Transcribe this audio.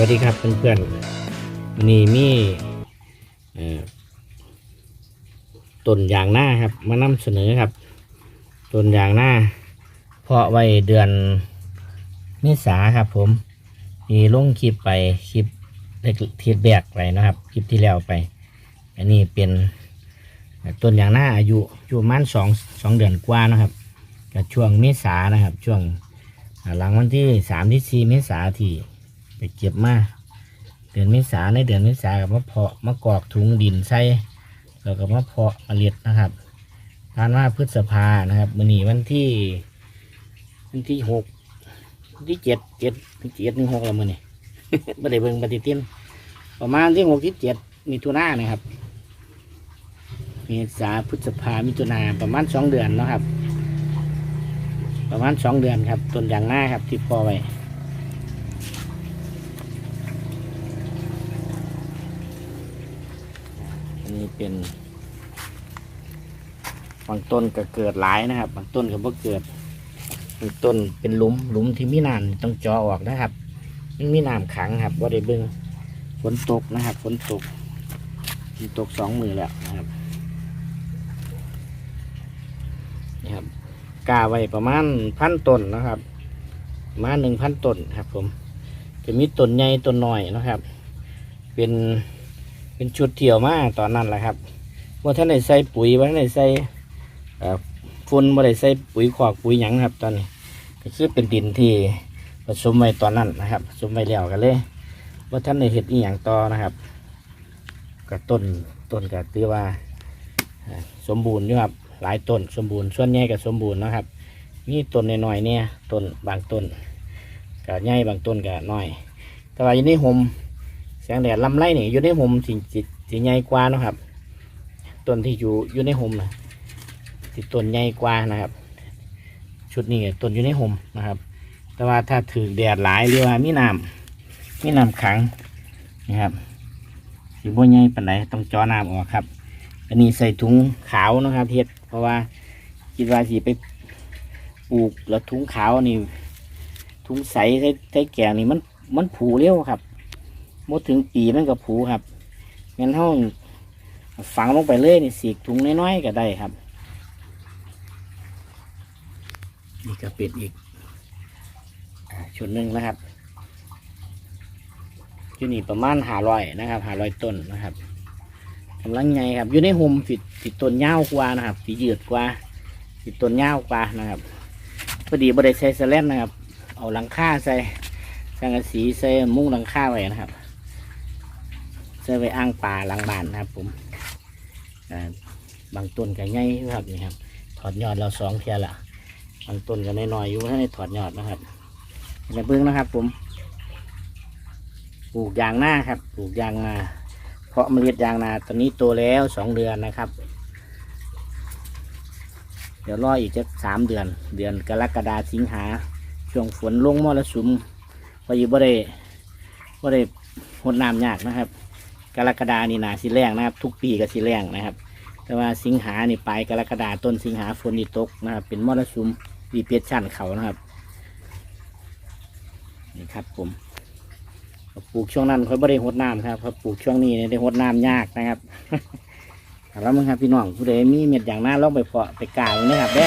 วัสดีครับเพื่อนๆวันนี้มีต้นยางหน้าครับ มานำเสนอครับต้นยางหน้า เพาะไว้เดือนเมษาครับ ผมมีลงคลิปไปคลิปเล็กทีแบกไปนะครับคลิปที่แล้วไป อันนี้เป็นต้นยางหน้าอายุอยู่มาณสองสองเดือนกว่านะครับกับช่วงเมษานะครับ ช่วงหลังวันที่สามที่สี่เมษาที่ ไปเก็บมาเดือนเมษาในเดือนเมษากับมะเพาะมะกอกถุงดินใส่แล้วก็มะเพาะเมล็ดนะครับผ่านมาพฤษภานะครับมื่อนี้วันที่วันที่หกวันที่เจ็ดเจ็ดวันที่เจ็ดหนึ่งหกแล้วมือนี้ไม่ได้เบิ่งปฏิทินประมาณที่หกที่เจ็ดมีทุนานะครับเมษาพฤษภามิถุนาประมาณสองเดือนนะครับ ประมาณสองเดือนครับต้นยางหน้าครับที่พอไว้ นี้เป็น บางต้นก็เกิดหลายนะครับ บางต้นก็บ่เกิดบางต้นเป็นหลุมหลุมที่มีน้ำต้องจาะออกนะครับมันมีน้ำขังครับว่าได้เบิ้งฝนตกนะครับฝนตกฝนตกสองมือแล้วนะครับนี่ครับกาไว้ประมาณพันต้นนะครับประมาณหนึ่งพันต้นครับ ผมจะมีต้นใหญ่ต้นน้อยนะครับ เป็น เป็นชุดเที่ยวมากตอนนั้นแหละครับว่าท่านได้ใส่ปุ๋ยว่าท่านได้ใส่เอ่อฝุ่นว่าได้ใส่ปุ๋ยขอกปุ๋ยหยังครับ ตอนนี้ก็คือเป็นดินที่ผสมไว้ตอนนั้นนะครับผสมไว้แล้วกันเลยว่าท่านได้เห็ดอีหยังต่อนะครับกับต้นต้นก็ถือว่าสมบูรณ์อยู่ครับ หลายต้นสมบูรณ์ส่วนใหญ่ก็สมบูรณ์นะครับมีต้นน้อยๆเนี่ยต้นบางต้นก็ใหญ่บางต้นก็น้อย แต่ว่าอยู่ในห่ม แสงแดดลำไรนี่อยู่ในห่มสิสิสิใหญ่กว่านะครับต้นที่อยู่อยู่ในห่มนะสิต้นใหญ่กว่านะครับ ชุดนี้ต้นอยู่ในห่มนะครับ แต่ว่าถ้าถือแดดหลายหรือว่ามีน้ำมีน้ำขังนะครับสีบัวใหญ่ปานไหนต้องจอน้ำออกครับ อันนี้ใส่ถุงขาวนะครับเฮ็ดเพราะว่าคิดว่าสิไปปลูกแล้วถุงขาวนี่ถุงใสใส่ใส่แกงนี่มันมันผูเร็วครับ มดถึงปีมันก็ผูครับงั้นห้องฝังลงไปเลยนี่สีกถุงน้อยๆก็ได้ครับนี่ก็เป็นอีกอาชุดหนึ่งนะครับอยู่นี่ประมาณหาร้อยนะครับหาร้อยต้นนะครับกำลังไงครับ อยู่ในห่มสิสิต้นยาวกว่านะครับสียืดกว่าสิต้นยาวกว่านะครับพอดีบริใส่สแลนนะครับ เอาหลังคาใส่สังกะสีใส่มุ้งหลังคาไว้นะครับ ใส่ไว้อ้างปลาหลังบ้านนะครับ ผมบางต้นก็ใหญ่อยู่ครับนี่ครับ ถอดยอดเราสองเทียละบางต้นก็น้อยๆอยู่ถ้าได้ถอดยอดนะครับอย่าเพิ่งนะครับ ผม ปลูกยางหน้าครับ ปลูกยางนาเพราะเมล็ดยางนาตอนนี้โตแล้วสองเดือนนะครับ เดี๋ยวรออีกจะสามเดือน เดือนกรกฎาสิงหาช่วงฝนลงมรสุมพออยู่บ่ได้บ่ได้หดน้ำยากนะครับ กรกฎานี่นาสิแรงนะครับ ทุกปีก็สิแรงนะครับ แต่ว่าสิงหานี่ปลายกรกฎาต้นสิงหาฝนนี่ตกนะครับ เป็นมรสุมดีเปียชันเขานะครับนี่ครับผมปลูกช่วงนั้นเขาบ่ได้หดน้ำครับเขาปลูกช่วงนี้เนี่ยได้หดน้ำยากนะครับแล้วมึงครับพี่น้องผู้ใดมีเม็ดอย่างหน้าลองไปเพาะไปกายนะครับแด้